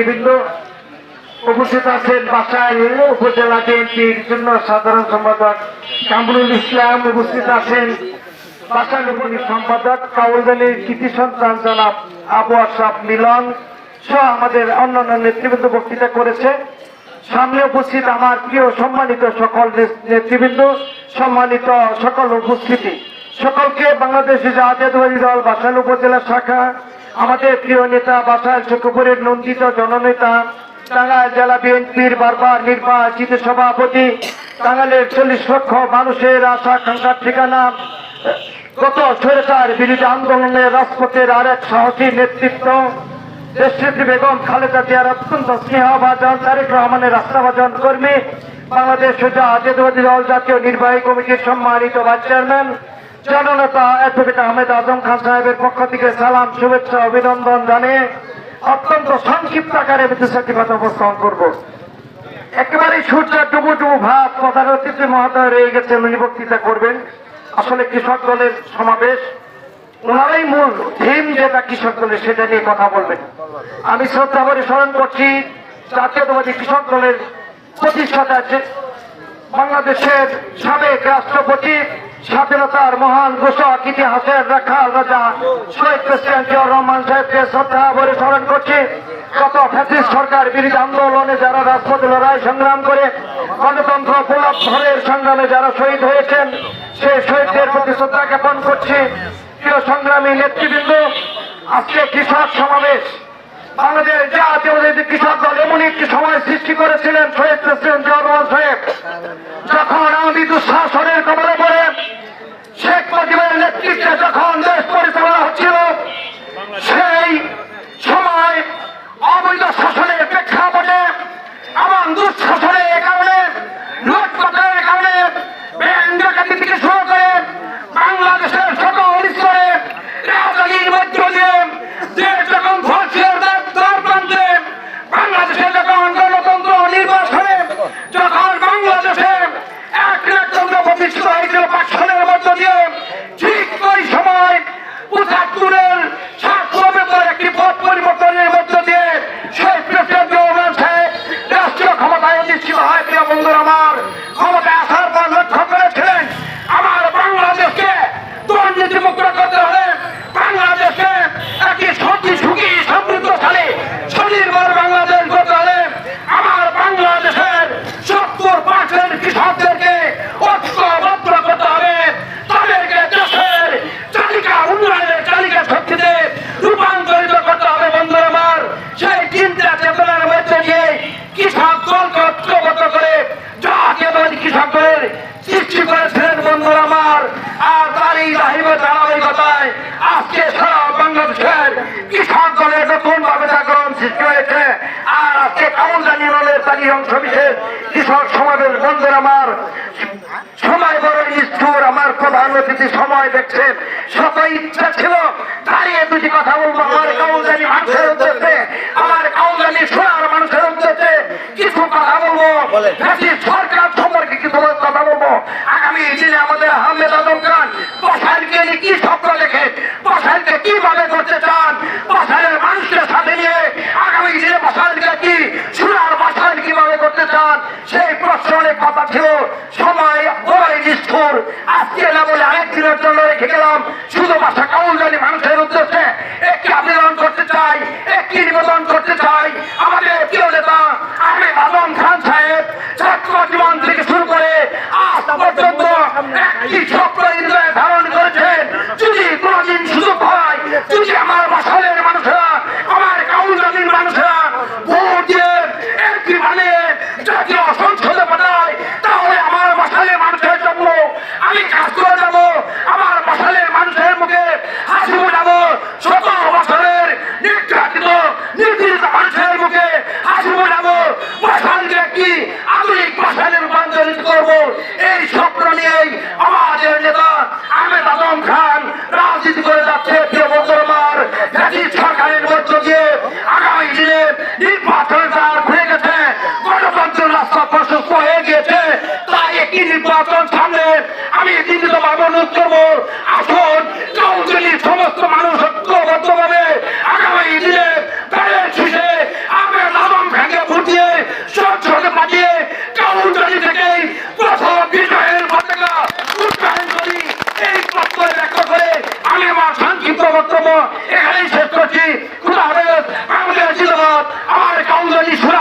বিভিন্ন উপস্থিত আছেন বাসায়, উপজেলা বিএনপির জন্য সাধারণ সম্পাদক কামরুল ইসলাম উপস্থিত আছেন। বাসায় উপনীত সম্পাদক কাউলদানির কৃতি সন্তান জনাব আবু আশরাফ মিলন সহ আমাদের অন্যান্য নেতৃবৃন্দ বক্তৃতা করেছে। সামনে উপস্থিত আমার প্রিয় সম্মানিত সকল নেতৃবৃন্দ, সম্মানিত সকল উপস্থিতি। সকলকে বাংলাদেশ জাতীয়তাবাদী দল বাসাইল উপজেলা শাখা আমাদের প্রিয় নেতা বাসাইল শুক্রপুরের নন্দিত জননেতা, টাঙ্গাইল জেলা বিএনপির বারবার নির্বাচিত সভাপতি, টাঙ্গাইলের চল্লিশ লক্ষ মানুষের আশা আকাঙ্ক্ষার ঠিকানা, গত স্বৈরাচার বিরোধী আন্দোলনে রাজপথের আরেক সাহসী নেতৃত্ব দেশনেত্রী বেগম খালেদা জিয়ার অত্যন্ত স্নেহভাজন, তারেক রহমানের রাস্তাভাজন কর্মী, বাংলাদেশ জাতীয়তাবাদী দল জাতীয় নির্বাহী কমিটির সম্মানিত ভাইস চেয়ারম্যান জননেতা অ্যাডভোকেট আহমেদ আজম খান সাহেবের পক্ষ থেকে সালাম, শুভেচ্ছা, অভিনন্দন জানিয়ে অত্যন্ত সংক্ষিপ্ত আকারে কথা উপস্থাপন করব। একেবারে সূর্য ডুবু ডুবু ভাব প্রধান অতিথি মহোদয় রয়ে গেছে উনি বক্তৃতা করবেন। আসলে কৃষক দলের সমাবেশ, ওনারাই মূল থিম যেটা কৃষক দলের, সেটা নিয়ে কথা বলবেন। আমি শ্রদ্ধা করে স্মরণ করছি, জাতীয়তাবাদী কৃষক দলের প্রতিষ্ঠাতা বাংলাদেশের সাবেক রাষ্ট্রপতি স্বাধীনতার মহান ঘোষক, ইতিহাসের রাখাল রাজা, শহীদ প্রেসিডেন্ট জিয়াউর রহমান সাহেবকে শ্রদ্ধা ভরে স্মরণ করছি। গত ফ্যাসিস্ট সরকার বিরোধী আন্দোলনে যারা রাজপথে লড়াই সংগ্রাম করে, গণতন্ত্র পুনরুদ্ধারের সংগ্রামে যারা শহীদ হয়েছেন, সেই শহীদদের প্রতি শ্রদ্ধা জ্ঞাপন করছি। প্রিয় সংগ্রামী নেতৃবৃন্দ, আজকে কৃষক সমাবেশ। বাংলাদেশ জাতীয় কৃষক দল এমন একটি সময় সৃষ্টি করেছিলেন শহীদ প্রেসিডেন্ট জিয়াউর রহমান সাহেব। যখন আমি দুঃশাসনের কবলে পড়ে শেখ মুজিবের নেতৃত্বে যখন দেশ পরিচালনা হচ্ছিল সেই সময় অবৈধ শাসনের প্রেক্ষাপটে এবং দুঃশাসনের কারণে লুটপাটের কারণে ব্যাংক ডাকাতি থেকে শুরু করে বাংলাদেশের সকল স্তরে রাজধানীর মধ্য দিয়ে দেশ যখন ধরছিল দ্বার প্রান্তে বাংলাদেশে যখন গণতন্ত্র নির্বাচনে যখন বাংলাদেশে এক রাজতন্ত্র পাঁচশনের মধ্য দিয়ে ঠিক ওই সময় পঁচাত্তরের সাতশোর একটি পথ পরিবর্তনের মধ্য দিয়ে সেই প্রেসিডেন্ট রাষ্ট্রীয় ক্ষমতায় অধিষ্ঠিত হয়। প্রিয় বন্ধুর আমার ক্ষমতায় আসার পর লক্ষ্য করেছিলেন আমার বাংলাদেশকে দুর্নীতি মুক্ত করতে হলে বাংলাদেশকে একটি সত্যি সুখী সমৃদ্ধশালী স্বনির্ভর বাংলাদেশ করতে হলে আমার বাংলাদেশের সত্তর পার্সেন্ট কৃষকদেরকে ঐক্যবদ্ধ করতে হবে তাদেরকে দেশের চালিকা উন্নয়নের চালিকা শক্তিতে রূপান্তরিত করতে হবে বন্ধুরা আমার সেই চিন্তা চেতনার মধ্যে দিয়ে কৃষক দলকে ঐক্যবদ্ধ করে জাতীয়তাবাদী কৃষকদের সৃষ্টি করেছিলেন বন্ধুরা আমার আর তারই দাহিবে ধারাবাহিকতায় আজকে সারা বাংলাদেশের কৃষক দলের নতুন ভাবে জাগরণ সৃষ্টি হয়েছে আর আজকে কাউন্দানি তারই অংশ বিশেষ কৃষক সমাবেশ বন্ধুরা আমার সময় বড় নিষ্ঠুর আমার প্রধান অতিথি সময় দেখছেন শত ইচ্ছা ছিল দাঁড়িয়ে দুটি কথা বলব। আমার কাউন্দানি মানুষের উদ্দেশ্যে আমার কাউন্দানি সোনার মানুষের উদ্দেশ্যে কিছু কথা বলব। সরকার সম্পর্কে কিছু কথা বলব। আগামী দিনে আমাদের আহমেদ আদম খান বসাইলকে নিয়ে কি স্বপ্ন দেখে বসাইলকে কীভাবে করতে চান বসাইলের মানুষকে সাথে নিয়ে আগামী দিনে বসাইলকে কি সোনার চান সেই প্রশ্ন কথা ছিল, সময় আজকে আরেকদিনের জন্য রেখে গেলাম। শুধু মানুষের উদ্দেশ্যে। একটি আবেদন করতে চাই, একটি নিবেদন করতে চাই। আমাদের প্রিয় নেতা আজম খান সাহেব ছাত্র জীবন থেকে শুরু করে আজ পর্যন্ত একটি স্বপ্ন ধারণ করেছেন। যদি কোনদিন সুযোগ হয়, যদি আমার বাসালের মানুষেরা আমার কাউলজানির মানুষেরা ভোট দিয়ে একটি মানে জাতীয় সংসদে পাঠায় তাহলে আমার বাসালের মানুষের জন্য আমি কাজ করে যাব আমার বাসালের মানুষের মুখে হাসি ফোটাবো শত বছরের নির্যাতিত নির্যাতিত মানুষের মুখে হাসি ফোটাবো বাসালকে একটি আধুনিক বাসালে করব। এই স্বপ্ন নিয়েই আমাদের নেতা আহমেদ আজম খান রাজনীতি করে যাচ্ছে আমার। জাতির সরকারের মধ্য দিয়ে আগামী দিনে নির্বাচন তার গেছে, গণতন্ত্র রাস্তা প্রশস্ত হয়ে গিয়েছে। তাই একটি নির্বাচন সামনে আমি দিল্লিতে অনুরোধ করব আসুন 여기까지 소라.